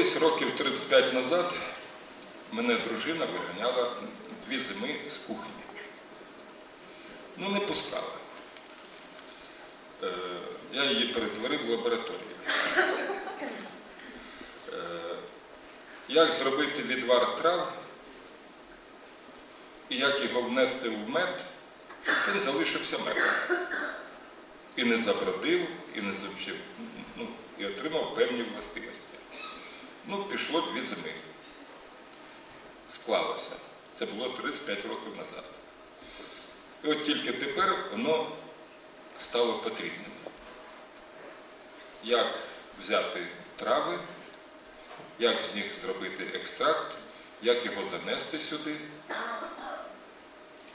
Колись років 35 назад мене дружина виганяла дві зими з кухні. Ну, не пускала. Е, Я її перетворив в лабораторію. Е, Як зробити відвар трав і як його внести в мед, він залишився медом. І не забродив, і не завчив, ну, і отримав певні властивості. Ну, пішло дві зими. Склалося. Це було 35 років назад. І от тільки тепер воно стало потрібним. Як взяти трави, як з них зробити екстракт, як його занести сюди,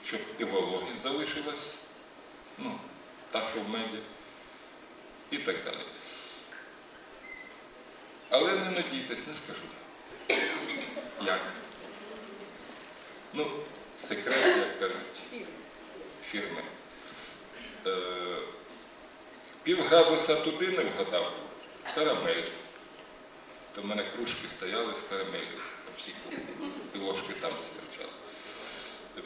щоб і вологість залишилась, ну, та, що в меді, і так далі. Але не надійтесь, не скажу. Як? Ну, секрет, як кажуть, фірми. Е, пів градуса туди не вгадав, карамель. То в мене кружки стояли з карамелью і ложки там стирчали.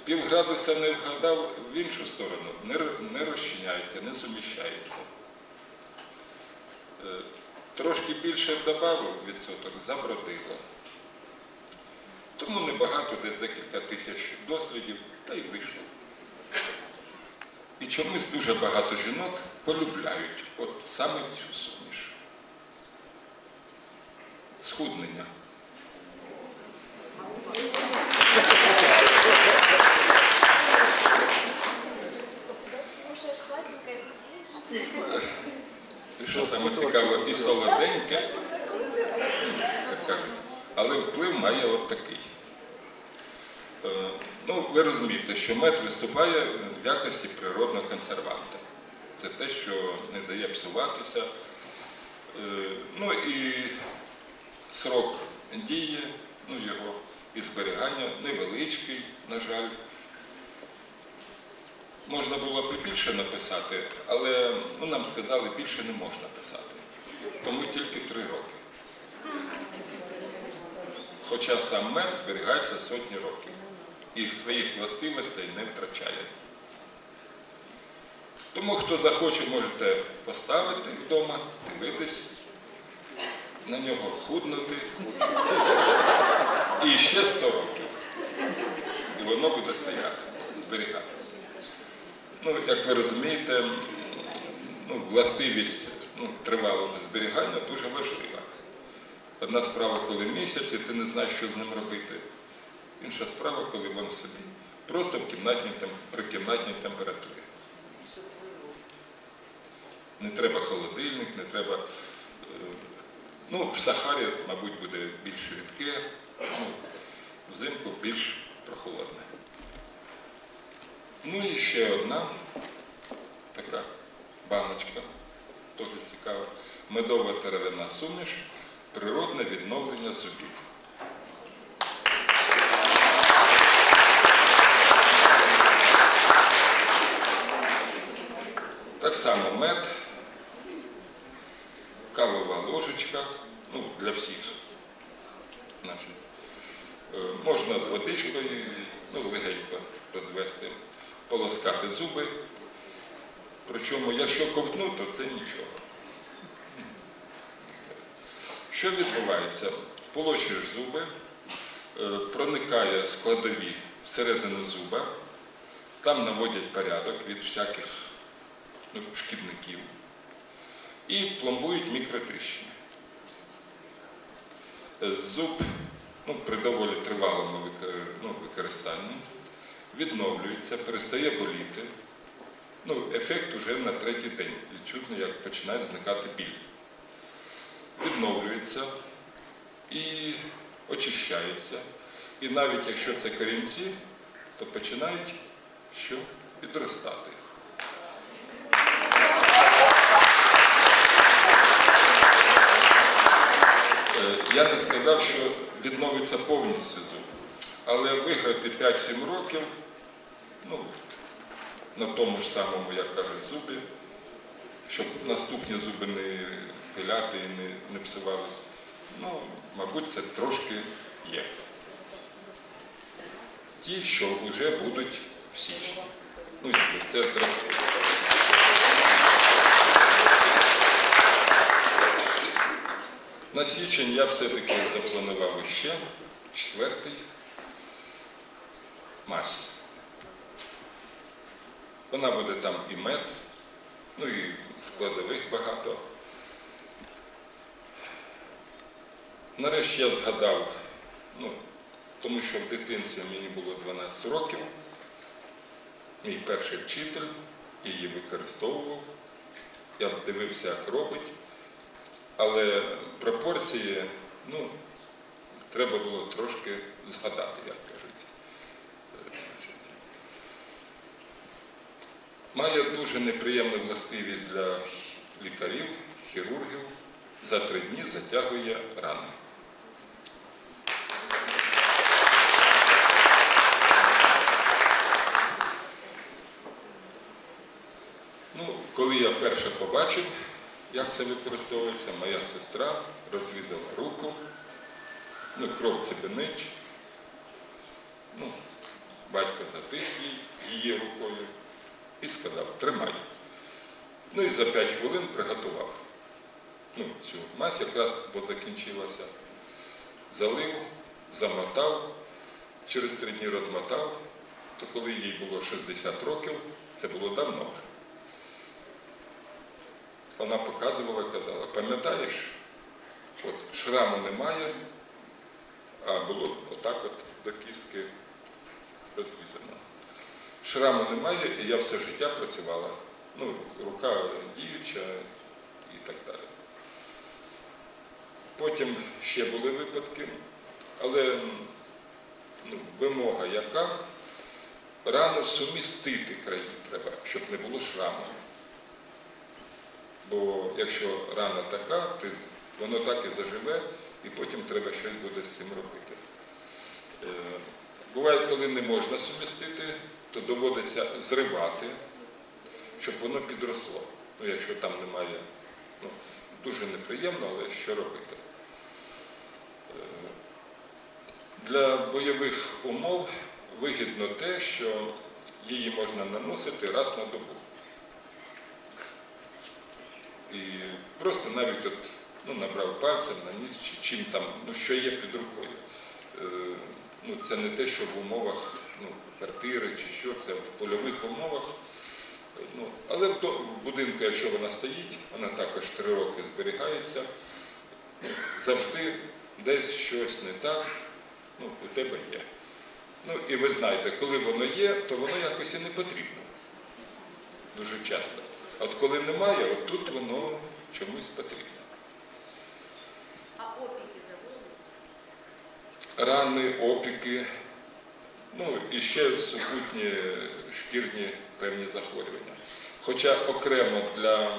Пів градуса не вгадав в іншу сторону, не, розчиняється, не суміщається. Трошки більше додав відсоток, забродило. Тому небагато, десь декілька тисяч дослідів, та й вийшло. І чомусь дуже багато жінок полюбляють от саме цю суміш. Схуднення. Що саме цікаво, і солоденьке, але вплив має от такий. Е, Ну, ви розумієте, що мед виступає в якості природного консерванта. Це те, що не дає псуватися. Е, Ну і срок дії, ну, його і зберігання невеличкий, на жаль. Можна було б і більше написати, але ну, нам сказали, більше не можна писати. Тому тільки три роки. Хоча сам мед зберігається сотні років і своїх властивостей не втрачає. Тому хто захоче, можете поставити вдома, дивитись, на нього худнути. І ще 100 років. І воно буде стояти, зберігатися. Ну, як ви розумієте, ну, властивість ну, тривалого зберігання дуже важлива. Одна справа, коли місяць, і ти не знаєш, що з ним робити. Інша справа, коли він собі. Просто в кімнатній, при кімнатній температурі. Не треба холодильник, не треба. е, Ну, в Сахарі, мабуть, буде більш рідке, ну, взимку більш прохолодне. Ну і ще одна така баночка, теж цікава. Медова теревина суміш, природне відновлення зубів. Так само мед, кавова ложечка, ну, для всіх. Значить, е, можна з водичкою, ну, легенько розвести, полоскати зуби. Причому, якщо ковтнуть, то це нічого. Що відбувається? Полощуєш зуби, е, проникає складові всередину зуба, там наводять порядок від всяких ну, шкідників і пломбують мікротріщини. Е, Зуб ну, при доволі тривалому ну, використанні відновлюється, перестає боліти. Ну, ефект уже на третій день. Відчутно, як починає зникати біль. Відновлюється і очищається. І навіть якщо це корінці, то починають що? Підростати. Е, Я не сказав, що відновиться повністю але виграти 5-7 років, ну, на тому ж самому, як кажуть, зубі, щоб наступні зуби не пиляти і не, не псувалися, Ну, мабуть, це трошки є. Ті, що вже будуть в січні. Ну, якби це зразок. На січень я все-таки запланував іще четвертий мазь. Вона буде там і мед, ну і складових багато. Нарешті я згадав, ну, тому що в дитинстві мені було 12 років, мій перший вчитель її використовував. Я дивився, як робить, але пропорції, ну, треба було трошки згадати, як кажуть. Е, значить. Має дуже неприємну властивість для лікарів, хірургів. За три дні затягує рани. Ну, коли я вперше побачив, як це використовується, моя сестра розрізала руку, ну, кров цепенить, ну, батько затис її рукою і сказав, тримай. Ну і за 5 хвилин приготував. Ну, цю мазь якраз бо закінчилася. Залив, замотав, через три дні розмотав, то коли їй було 60 років, це було давно вже. Вона показувала, казала, пам'ятаєш, от шраму немає, а було отак от до кістки розрізано. Шраму немає, і я все життя працювала. Ну, рука діюча і так далі. Потім ще були випадки, але ну, вимога яка? Рану сумістити краї треба, щоб не було шраму. Бо якщо рана така, ти, воно так і заживе, і потім треба щось буде з цим робити. Е, буває, коли не можна сумістити, то доводиться зривати, щоб воно підросло. Ну, якщо там немає, ну, дуже неприємно, але що робити? Е, Для бойових умов вигідно те, що її можна наносити раз на добу. І просто навіть от, ну, набрав пальцем, наніс, чи чим там, ну що є під рукою. Е, ну, це не те, що в умовах ну, квартири чи що, це в польових умовах. Ну, але в, будинку, якщо вона стоїть, вона також три роки зберігається. Завжди десь щось не так, ну, у тебе є. Ну і ви знаєте, коли воно є, то воно якось і не потрібно. Дуже часто. А от коли немає, от тут воно чомусь потрібно. А опіки заводять? Рани, опіки, ну і ще супутні шкірні певні захворювання. Хоча окремо для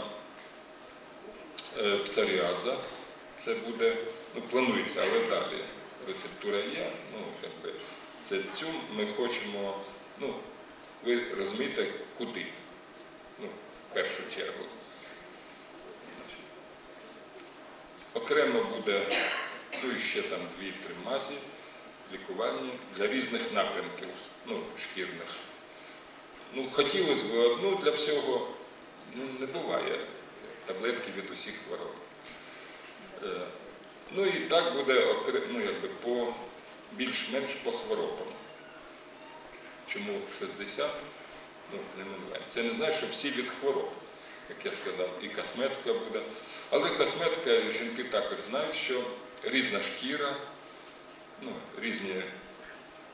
е, псоріаза це буде, ну планується, але далі рецептура є. Ну, якби це цю ми хочемо, ну, ви розумієте, куди? Ну, в першу чергу. Окремо буде, ну і ще там дві-три мазі лікувальні для різних напрямків, ну, шкірних. Ну, хотілося б одну для всього, ну, не буває таблетки від усіх хвороб. Е, Ну і так буде ну, якби по більш-менш по хворобам. Чому 60? Ну, не. Це не значить, що всі від хвороб, як я сказав, і косметика буде. Але косметика, жінки також знають, що різна шкіра, ну, різні,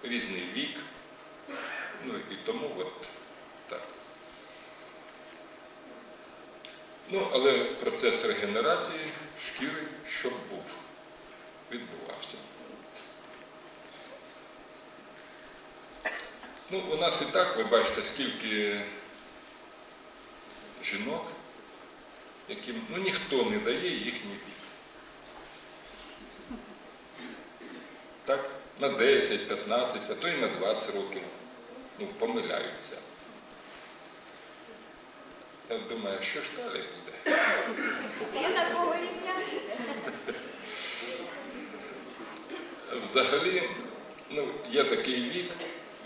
різний вік. Ну і тому от так. Ну, але процес регенерації шкіри, щоб був, відбувався. Ну, у нас і так, ви бачите, скільки жінок, яким ну, ніхто не дає їхній вік. Так, на 10, 15, а то й на 20 років ну, помиляються. Я думаю, що ж далі буде? На кого рівняти. Взагалі, ну, є такий вік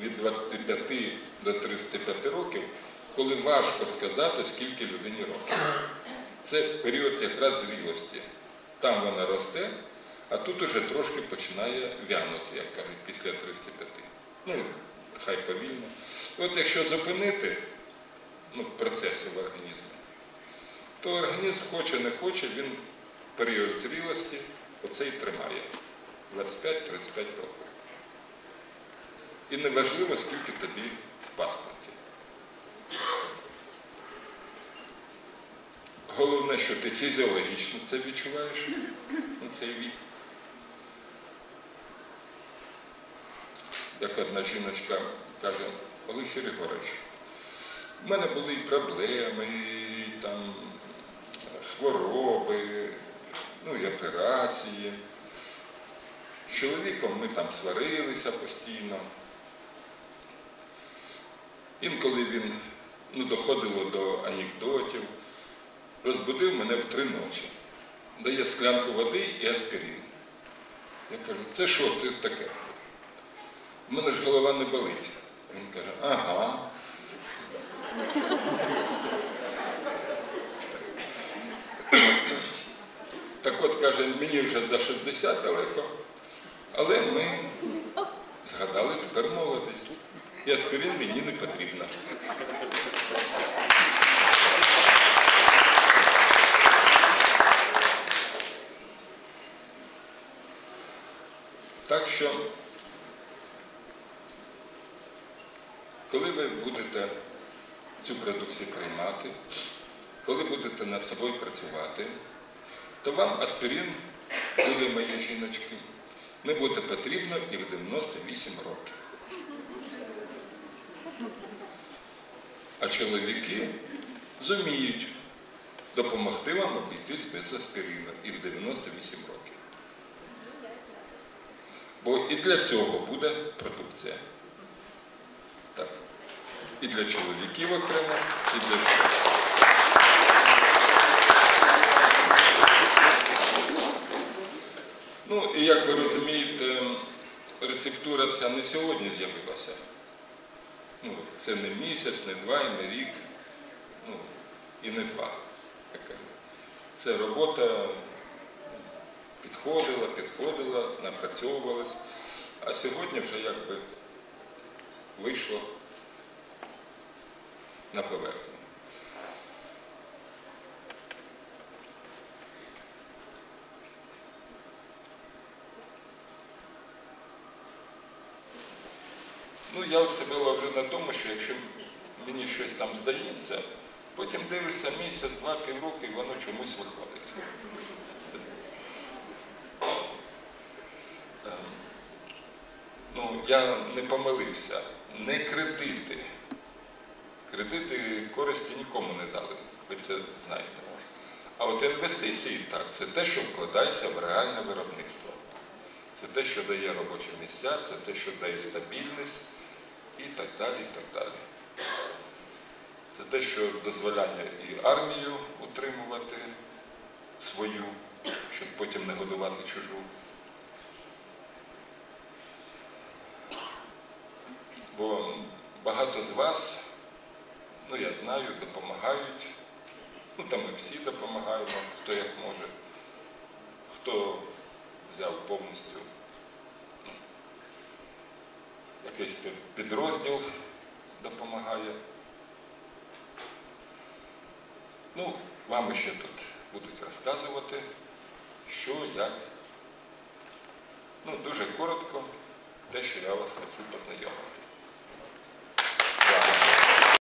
від 25 до 35 років, коли важко сказати, скільки людині років. Це період якраз зрілості. Там вона росте, а тут уже трошки починає вянути, як кажуть, після 35. Ну, хай повільно. От якщо зупинити ну, процеси в організмі, то організм хоче не хоче, він період зрілості оце і тримає 25-35 років. І неважливо, скільки тобі в паспорті. Головне, що ти фізіологічно це відчуваєш на цей вік. Як одна жіночка каже, Олексій Григорович, в мене були і проблеми, і там хвороби, ну і операції. З чоловіком ми там сварилися постійно. Інколи він ну, доходило до анекдотів, розбудив мене в три ночі, дає склянку води і аспірин. Я кажу, це що ти таке? У мене ж голова не болить. Він каже, ага. Так от каже, мені вже за 60 далеко, але ми згадали тепер молодість. І аспірин мені не потрібно. Так що, коли ви будете цю продукцію приймати, коли будете над собою працювати, то вам аспірин, любі мої жіночки, не буде потрібно і в 98 років. А чоловіки зуміють допомогти вам обійтись без аспірину і в 98 років. Бо і для цього буде продукція. І для чоловіків окремо, і для жінок. Ну, і як ви розумієте, рецептура ця не сьогодні з'явилася. Ну, це не місяць, не два, і не рік, ну, і не два. Це робота підходила, підходила, напрацьовувалась, а сьогодні вже якби вийшло на поверхню. Ну, я от себе ловлю на тому, що якщо мені щось там здається, потім дивишся місяць, два, півроку, і воно чомусь виходить. Ем, Ну, я не помилився. Не кредити. Кредити користі нікому не дали. Ви це знаєте. А от інвестиції так, це те, що вкладається в реальне виробництво. Це те, що дає робочі місця, це те, що дає стабільність і так далі. і так далі. Це те, що дозволяє і армію утримувати свою, щоб потім не годувати чужу. Бо багато з вас, ну я знаю, допомагають. Ну там ми всі допомагаємо, хто як може, хто взяв повністю ну, якийсь підрозділ допомагає. Ну, вам ще тут будуть розказувати, що, як. Ну, дуже коротко, те, що я вас хотів познайомити.